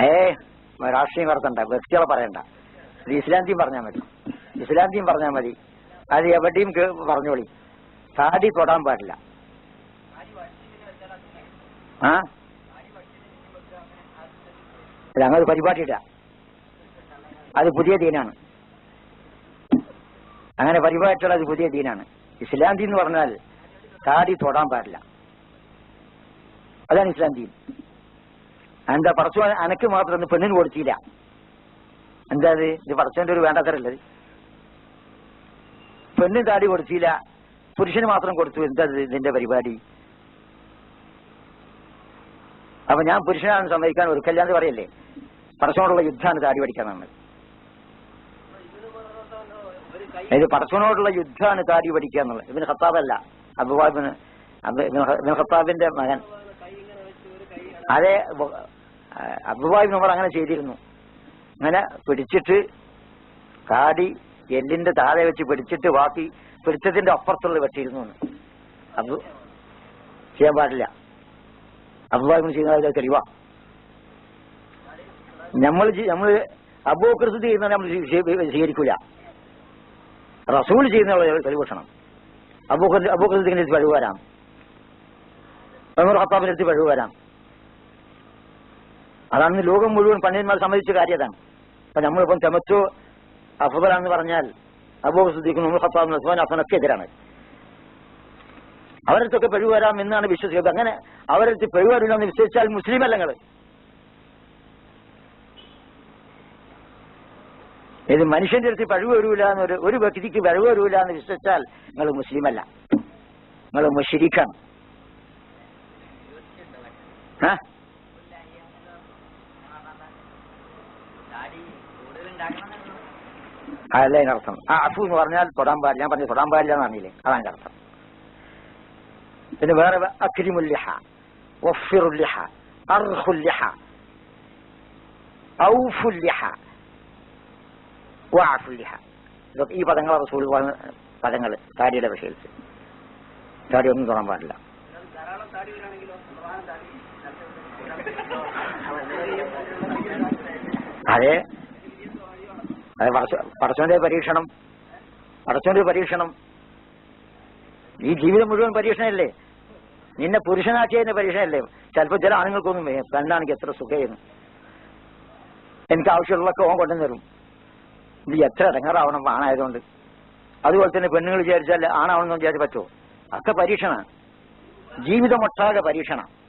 ഏ രാഷ്ട്രീയം നടത്തണ്ട വ്യക്തികളെ പറയണ്ട. ഇത് ഇസ്ലാന്തിയും പറഞ്ഞാൽ മതി. ഇസ്ലാന്തിയും പറഞ്ഞാൽ മതി. അത് എവിടെയും പറഞ്ഞോളി താടി തൊടാൻ പാടില്ല. ആ? ഞങ്ങൾ പരിപാടിയില്ല. അത് പുതിയ ദീനാണ്. അങ്ങനെ പരിപാടിയിട്ടുള്ള അത് പുതിയ ദീനാണ്. ഇസ്ലാന്തി എന്ന് പറഞ്ഞാൽ താടി തൊടാൻ പാടില്ല. അതാണ് ഇസ്ലാം ദീൻ. എന്താ പറച്ചു അനക്ക് മാത്രം ഒന്ന് പെണ്ണിന് കൊടുത്തില്ല. എന്താ അത്? ഇത് പടച്ചവന്റെ ഒരു വേണ്ടാത്തരല്ലത് പെണ്ണിന് താടി കൊടുത്തില്ല. പുരുഷന് മാത്രം കൊടുത്തു. എന്താ ഇത് ഇതിന്റെ പരിപാടി? അപ്പൊ ഞാൻ പുരുഷനാണ് സമ്മതിക്കാൻ ഒരു കല്യാണം പറയല്ലേ? പറച്ചോടുള്ള യുദ്ധമാണ് താടി പഠിക്കാന്നാണ് ഇത് പടച്ചോനോടുള്ള യുദ്ധമാണ് താടി പഠിക്കുക എന്നുള്ളത് ഇവന് ഖത്താബല്ല അബുബാബിന് ഇബിന് ഖത്താബിന്റെ മകൻ. അതെ അബ്ദുബായി നമ്മൾ അങ്ങനെ ചെയ്തിരുന്നു. അങ്ങനെ പിടിച്ചിട്ട് കാടി എല്ലിന്റെ താഴെ വെച്ച് പിടിച്ചിട്ട് ബാക്കി പിടിച്ചതിന്റെ അപ്പുറത്തുള്ള വെട്ടിയിരുന്നു അത് ചെയ്യാൻ പാടില്ല. അബുബാബിന് ചെയ്യുന്നത് തെളിവാ. നമ്മൾ നമ്മൾ അബൂക്കൃതി ചെയ്യുന്ന നമ്മൾ സ്വീകരിക്കൂല. റസൂൽ ചെയ്യുന്ന അബൂക്കൃതിന്റെ അടുത്ത് കഴിവ് വരാം. ഉമർ ഖത്താബിന്റെ അടുത്ത് വരാം. അതാണ് ലോകം മുഴുവൻ പണ്ഡിതന്മാർ സമ്മതിച്ച കാര്യതാണ് അപ്പൊ നമ്മളിപ്പം ചമച്ചു അഫബലാണെന്ന് പറഞ്ഞാൽ അബൂബ് സുദ്ദീഖും ഉമർ ഖത്താബ് ഉസ്മാൻ അഫനൊക്കെ എതിരാണ്. അവരടുത്തൊക്കെ പിഴവ് വരാം എന്നാണ് വിശ്വസിക്കുന്നത്. അങ്ങനെ അവരടുത്ത് പിഴവ് വരില്ല വിശ്വസിച്ചാൽ മുസ്ലിം അല്ല നിങ്ങൾ ഇത് മനുഷ്യന്റെ അടുത്ത് പഴിവ് വരൂല എന്നൊരു ഒരു വ്യക്തിക്ക് പഴിവ് വരൂല എന്ന് വിശ്വസിച്ചാൽ നിങ്ങൾ മുസ്ലിം അല്ല നിങ്ങൾ മുഷിരിക്കാണ്. ആ? അതല്ല അതിന്റെ അർത്ഥം. ആ അഫു എന്ന് പറഞ്ഞാൽ തൊടാൻ പാടില്ല. ഞാൻ പറഞ്ഞു തൊടാൻ പാടില്ല എന്ന് പറഞ്ഞില്ലേ അതാണ് അതിന്റെ അർത്ഥം. പിന്നെ വേറെ അക്രിമുല്ലിഹ വഫിറുല്ലിഹ അർഹുല്ലിഹ ഔഫുല്ലിഹ വാഫുല്ലിഹ ഇതൊക്കെ ഈ പദങ്ങൾ റസൂൽ പറഞ്ഞ പദങ്ങൾ താടിയുടെ വിഷയത്തിൽ. താടി ഒന്നും തൊടാൻ പാടില്ല. അതെ. അത് പടച്ചോന്റെ പരീക്ഷണം. പടച്ചവന്റെ പരീക്ഷണം. ഈ ജീവിതം മുഴുവൻ പരീക്ഷണമല്ലേ? നിന്നെ പുരുഷനാക്കിയതിന്റെ പരീക്ഷണമല്ലേ? ചിലപ്പോ ചില ആണുങ്ങൾക്കൊന്നും പെണ്ണാണെങ്കിൽ എത്ര സുഖമായിരുന്നു. എനിക്ക് ആവശ്യമുള്ളതൊക്കെ ഓൻ കൊണ്ടുവരും ഇത് എത്ര ഇടങ്ങാറാവണം ആണായതുകൊണ്ട്. അതുപോലെ തന്നെ പെണ്ണുങ്ങൾ വിചാരിച്ചാൽ ആണാവണമെന്ന് വിചാരിച്ച് പറ്റുമോ? ഒക്കെ പരീക്ഷണ ജീവിതമൊട്ടാകെ പരീക്ഷണം